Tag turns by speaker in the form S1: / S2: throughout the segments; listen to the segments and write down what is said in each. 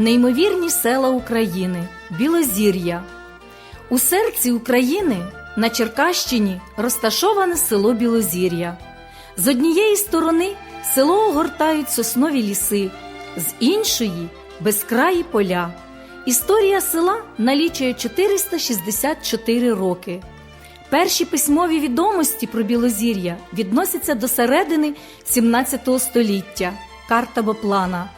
S1: Неймовірні села України, Білозір'я. У серці України на Черкащині розташоване село Білозір'я. З однієї сторони село огортають соснові ліси, з іншої безкраї поля. Історія села налічує 464 роки. Перші письмові відомості про Білозір'я відносяться до середини 17 століття карта Боплана.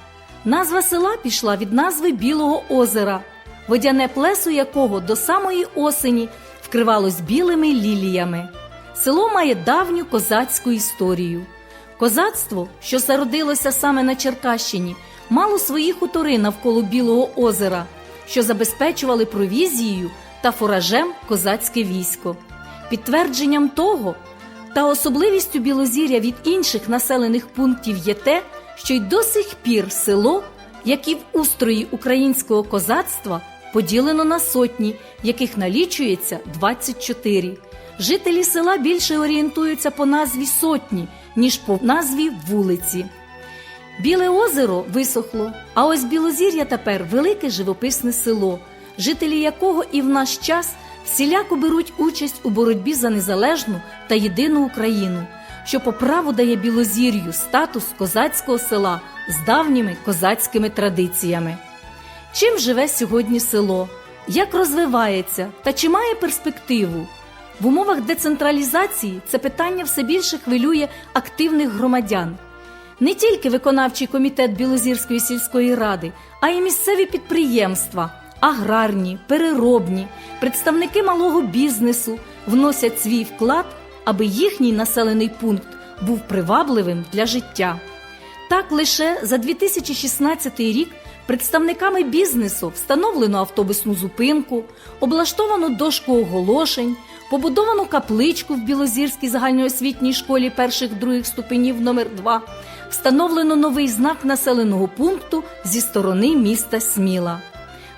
S1: Назва села пішла від назви Білого озера, водяне плесо якого до самої осені вкривалось білими ліліями. Село має давню козацьку історію. Козацтво, що зародилося саме на Черкащині, мало свої хутори навколо Білого озера, що забезпечували провізією та фуражем козацьке військо. Підтвердженням того та особливістю Білозір'я від інших населених пунктів є те, що й до сих пір село, як і в устрої українського козацтва, поділено на сотні, яких налічується 24. Жителі села більше орієнтуються по назві сотні, ніж по назві вулиці. Біле озеро висохло, а ось Білозір'я тепер велике живописне село, жителі якого і в наш час всіляко беруть участь у боротьбі за незалежну та єдину Україну, що по праву дає Білозір'ю статус козацького села з давніми козацькими традиціями. Чим живе сьогодні село? Як розвивається та чи має перспективу? В умовах децентралізації це питання все більше хвилює активних громадян. Не тільки виконавчий комітет Білозірської сільської ради, а й місцеві підприємства, аграрні, переробні, представники малого бізнесу вносять свій вклад, аби їхній населений пункт був привабливим для життя. Так лише за 2016 рік представниками бізнесу встановлено автобусну зупинку, облаштовано дошку оголошень, побудовано капличку в Білозірській загальноосвітній школі перших других ступенів номер 2 встановлено новий знак населеного пункту зі сторони міста Сміла.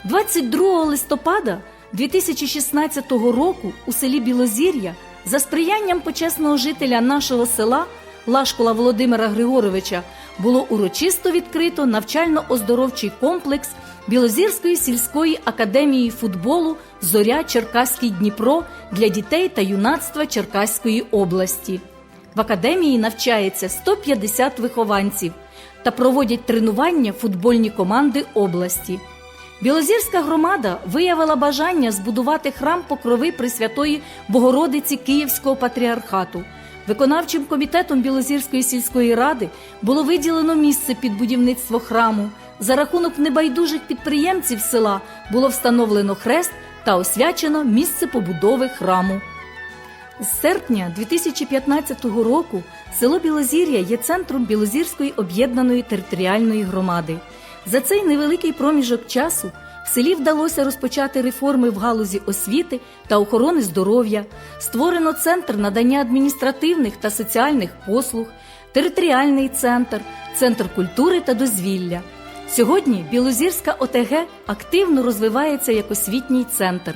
S1: 22 листопада 2016 року у селі Білозір'я за сприянням почесного жителя нашого села Лашкола Володимира Григоровича було урочисто відкрито навчально-оздоровчий комплекс Білозірської сільської академії футболу Зоря Черкаський Дніпро для дітей та юнацтва Черкаської області. В академії навчається 150 вихованців та проводять тренування футбольні команди області. Білозірська громада виявила бажання збудувати храм покрови Пресвятої Богородиці Київського патріархату. Виконавчим комітетом Білозірської сільської ради було виділено місце під будівництво храму. За рахунок небайдужих підприємців села було встановлено хрест та освячено місце побудови храму. З серпня 2015 року село Білозір'я є центром Білозірської об'єднаної територіальної громади. За цей невеликий проміжок часу в селі вдалося розпочати реформи в галузі освіти та охорони здоров'я, створено центр надання адміністративних та соціальних послуг, територіальний центр, центр культури та дозвілля. Сьогодні Білозірська ОТГ активно розвивається як освітній центр.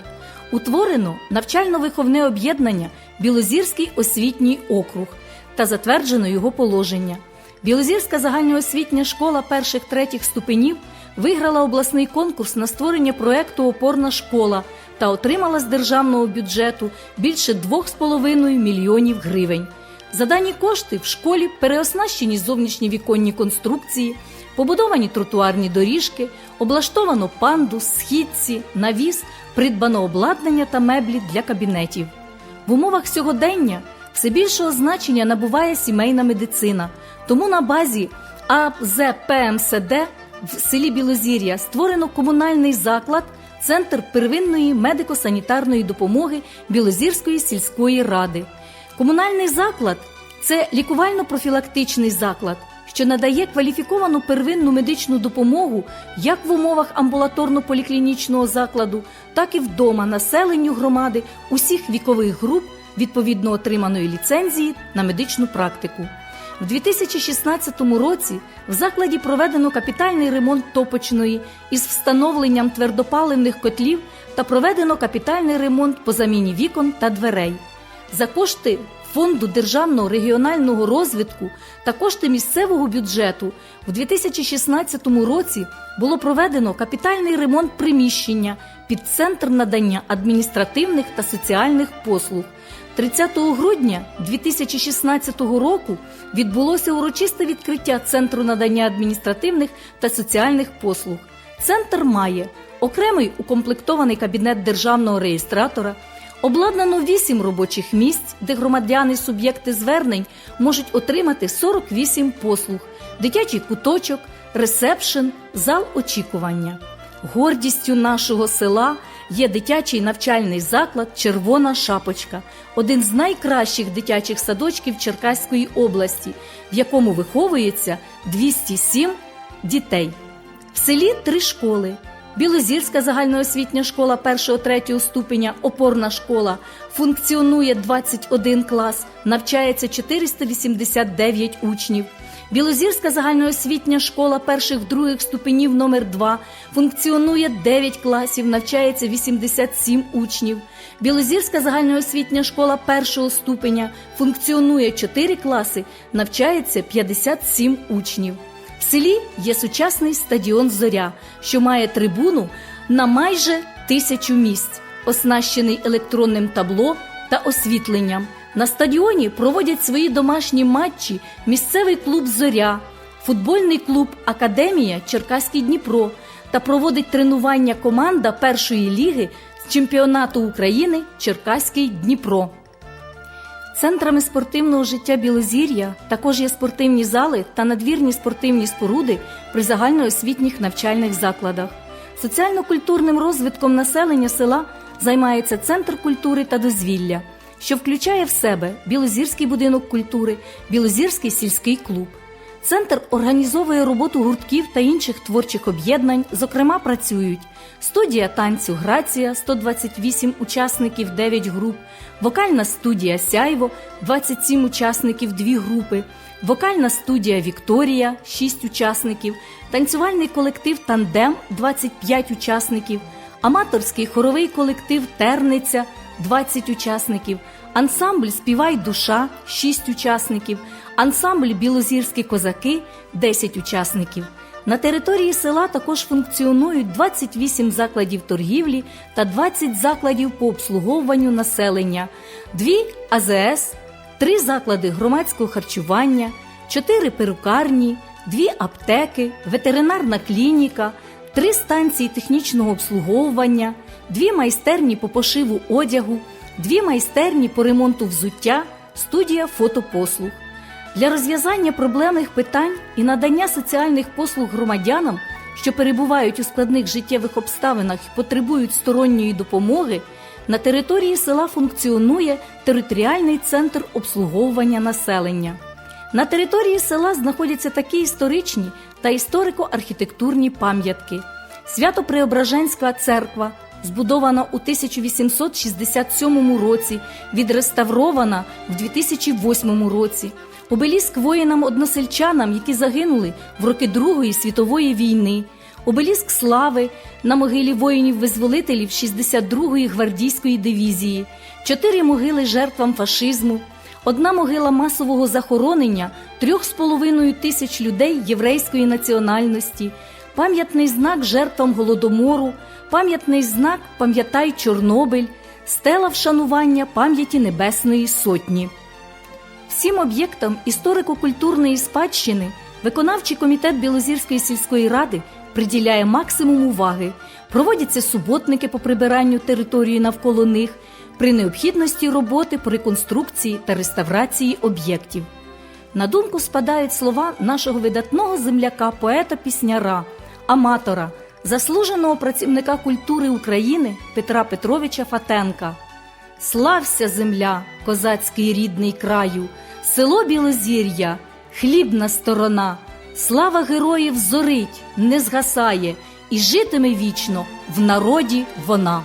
S1: Утворено навчально-виховне об'єднання Білозірський освітній округ та затверджено його положення. Білозірська загальноосвітня школа перших третіх ступенів виграла обласний конкурс на створення проекту Опорна школа та отримала з державного бюджету більше 2,5 мільйонів гривень. За дані кошти в школі переоснащені зовнішні віконні конструкції, побудовані тротуарні доріжки, облаштовано панду, східці, навіс, придбано обладнання та меблі для кабінетів. В умовах сьогодення все більшого значення набуває сімейна медицина, тому на базі АЗПМСД в селі Білозір'я створено комунальний заклад, центр первинної медико-санітарної допомоги Білозірської сільської ради. Комунальний заклад це лікувально-профілактичний заклад, що надає кваліфіковану первинну медичну допомогу як в умовах амбулаторно-поліклінічного закладу, так і вдома населенню громади усіх вікових груп відповідно отриманої ліцензії на медичну практику. В 2016 році в закладі проведено капітальний ремонт топочної із встановленням твердопаливних котлів та проведено капітальний ремонт по заміні вікон та дверей. За кошти Фонду державного регіонального розвитку та кошти місцевого бюджету у 2016 році було проведено капітальний ремонт приміщення під центр надання адміністративних та соціальних послуг. 30 грудня 2016 року відбулося урочисте відкриття Центру надання адміністративних та соціальних послуг. Центр має окремий укомплектований кабінет державного реєстратора, обладнано 8 робочих місць, де громадяни суб'єкти звернень можуть отримати 48 послуг, дитячий куточок, ресепшн, зал очікування. Гордістю нашого села є дитячий навчальний заклад Червона шапочка, один з найкращих дитячих садочків Черкаської області, в якому виховується 207 дітей. В селі три школи. Білозірська загальноосвітня школа 1-3 ступеня, опорна школа, функціонує 21 клас, навчається 489 учнів. Білозірська загальноосвітня школа перших-других ступенів номер 2 функціонує 9 класів, навчається 87 учнів. Білозірська загальноосвітня школа першого ступеня функціонує 4 класи, навчається 57 учнів. В селі є сучасний стадіон Зоря, що має трибуну на майже тисячу місць, оснащений електронним табло та освітленням. На стадіоні проводять свої домашні матчі місцевий клуб Зоря, футбольний клуб Академія Черкаський Дніпро та проводить тренування команда першої ліги з чемпіонату України Черкаський Дніпро. Центрами спортивного життя Білозір'я також є спортивні зали та надвірні спортивні споруди при загальноосвітніх навчальних закладах. Соціально-культурним розвитком населення села займається Центр культури та дозвілля, що включає в себе Білозірський будинок культури, Білозірський сільський клуб. Центр організовує роботу гуртків та інших творчих об'єднань. Зокрема, працюють студія танцю Грація 128 учасників 9 груп, вокальна студія Сяйво 27 учасників 2 групи, вокальна студія Вікторія 6 учасників, танцювальний колектив Тандем 25 учасників, аматорський хоровий колектив Терниця 20 учасників, ансамбль Співай душа 6 учасників, ансамбль Білозірські козаки 10 учасників. На території села також функціонують 28 закладів торгівлі та 20 закладів по обслуговуванню населення, 2 АЗС, 3 заклади громадського харчування, 4 перукарні, 2 аптеки, ветеринарна клініка, 3 станції технічного обслуговування, 2 майстерні по пошиву одягу, 2 майстерні по ремонту взуття, студія фотопослуг. Для розв'язання проблемних питань і надання соціальних послуг громадянам, що перебувають у складних життєвих обставинах і потребують сторонньої допомоги, на території села функціонує територіальний центр обслуговування населення. На території села знаходяться такі історичні та історико-архітектурні пам'ятки: Свято-Преображенська церква, збудована у 1867 році, відреставрована в 2008 році. Обеліск воїнам-односельчанам, які загинули в роки Другої світової війни, обеліск слави на могилі воїнів-визволителів 62-ї гвардійської дивізії, чотири могили жертвам фашизму, одна могила масового захоронення трьох з половиною тисяч людей єврейської національності, пам'ятний знак жертвам голодомору, пам'ятний знак Пам'ятай Чорнобиль, стела вшанування пам'яті Небесної Сотні. Всім об'єктам історико-культурної спадщини виконавчий комітет Білозірської сільської ради приділяє максимум уваги. Проводяться суботники по прибиранню території навколо них при необхідності роботи по реконструкції та реставрації об'єктів. На думку спадають слова нашого видатного земляка, поета-пісняра, аматора, заслуженого працівника культури України Петра Петровича Фатенка. Слався земля, козацький рідний краю, село Білозір'я, хлібна сторона, слава героїв зорить, не згасає, і житиме вічно в народі вона.